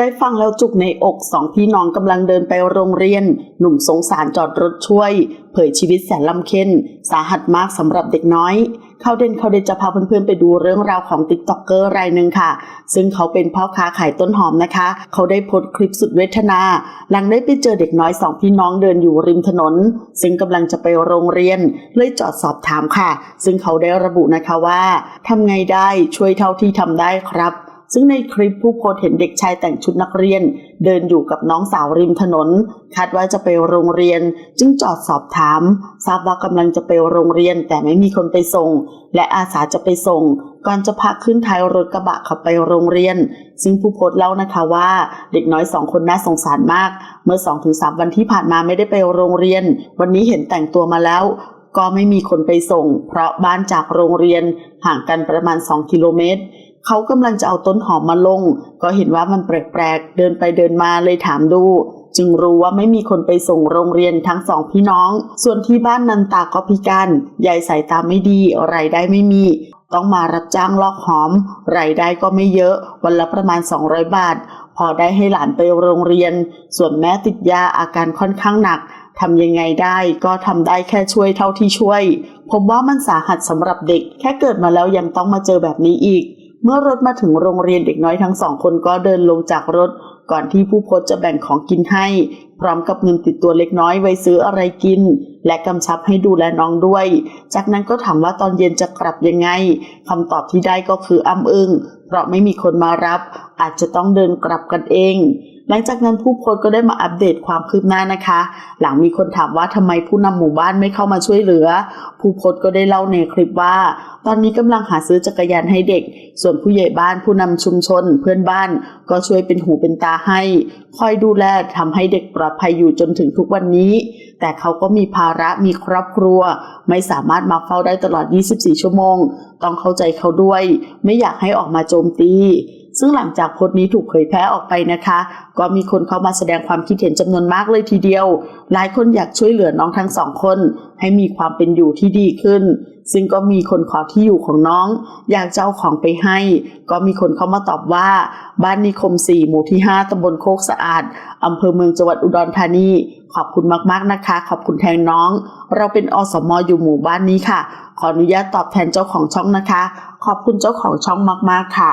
ได้ฟังแล้วจุกในอกสองพี่น้องกำลังเดินไปโรงเรียน หนุ่มสงสารจอดรถช่วย เผยชีวิตแสนลำเค็นสาหัสมากสำหรับเด็กน้อย เขาเด่นเขาเด่นจะพาเพื่อนๆไปดูเรื่องราวของติ๊กต็อกเกอร์รายหนึ่งค่ะ ซึ่งเขาเป็นพ่อค้าขายต้นหอมนะคะ เขาได้โพสต์คลิปสุดเวทนา หลังได้ไปเจอเด็กน้อยสองพี่น้องเดินอยู่ริมถนน ซึ่งกำลังจะไปโรงเรียนเลยจอดสอบถามค่ะ ซึ่งเขาได้ระบุนะคะว่าทำไงได้ช่วยเท่าที่ทำได้ครับ ซึ่งในคลิปผู้โพสเห็นเด็กชายแต่งชุดนักเรียน เดินอยู่กับน้องสาวริมถนน คาดว่าจะไปโรงเรียน จึงจอดสอบถาม ทราบว่ากำลังจะไปโรงเรียนแต่ไม่มีคนไปส่ง และอาสาจะไปส่ง ก่อนจะพาขึ้นท้ายรถกระบะขับไปโรงเรียน ซึ่งผู้โพสเล่านะคะว่าเด็กน้อยสองคนน่าสงสารมาก เมื่อ2-3วันที่ผ่านมาไม่ได้ไปโรงเรียน วันนี้เห็นแต่งตัวมาแล้วก็ไม่มีคนไปส่ง เพราะบ้านจากโรงเรียนห่างกันประมาณ 2 กิโลเมตร เขากำลังจะเอาต้นหอมมาลง ก็เห็นว่ามันแปลกๆ เดินไปเดินมาเลยถามดู จึงรู้ว่าไม่มีคนไปส่งโรงเรียนทั้งสองพี่น้อง ส่วนที่บ้านนันตาก็พิการยายสายตาไม่ดีรายได้ไม่มี ต้องมารับจ้างลอกหอมรายได้ก็ไม่เยอะ วันละประมาณ 200 บาท พอได้ให้หลานไปโรงเรียน ส่วนแม่ติดยาอาการค่อนข้างหนักทำยังไงได้ก็ทำได้แค่ช่วยเท่าที่ช่วย ผมว่ามันสาหัสสำหรับเด็ก แค่เกิดมาแล้วยังต้องมาเจอแบบนี้อีก เมื่อรถมาถึงโรงเรียนเด็กน้อยทั้งสองคนก็เดินลงจากรถ ก่อนที่ผู้โพสต์จะแบ่งของกินให้ พร้อมกับเงินติดตัวเล็กน้อยไว้ซื้ออะไรกิน และกำชับให้ดูแลน้องด้วย จากนั้นก็ถามว่าตอนเย็นจะกลับยังไงคำตอบที่ได้ก็คืออ้ำอึ้งเพราะไม่มีคนมารับ อาจจะต้องเดินกลับกันเอง หลังจากนั้นผู้โพสต์ก็ได้มาอัปเดตความคืบหน้านะคะ หลังมีคนถามว่าทำไมผู้นำหมู่บ้านไม่เข้ามาช่วยเหลือ ผู้โพสต์ก็ได้เล่าในคลิปว่า ตอนนี้กำลังหาซื้อจักรยานให้เด็ก ส่วนผู้ใหญ่บ้านผู้นำชุมชน เพื่อนบ้าน ก็ช่วยเป็นหูเป็นตาให้ คอยดูแลทำให้เด็กปลอดภัยอยู่จนถึงทุกวันนี้ แต่เขาก็มีภาระมีครอบครัว ไม่สามารถมาเฝ้าได้ตลอด 24 ชั่วโมง ต้องเข้าใจเขาด้วย ไม่อยากให้ออกมาโจมตี ซึ่งหลังจากโพสต์นี้ถูกเผยแพร่ออกไปนะคะ ก็มีคนเข้ามาแสดงความคิดเห็นจำนวนมากเลยทีเดียว หลายคนอยากช่วยเหลือน้องทั้งสองคน ให้มีความเป็นอยู่ที่ดีขึ้น ซึ่งก็มีคนขอที่อยู่ของน้อง อยากจะเอาของไปให้ ก็มีคนเข้ามาตอบว่า บ้านนิคม 4 หมู่ที่ 5ตำบลโคกสะอาดอำเภอเมืองจังหวัดอุดรธานีขอบคุณมากๆนะคะ ขอบคุณแทนน้อง เราเป็นอสมอยู่หมู่บ้านนี้ค่ะ ขออนุญาตตอบแทนเจ้าของช่องนะคะ ขอบคุณเจ้าของช่องมากๆค่ะ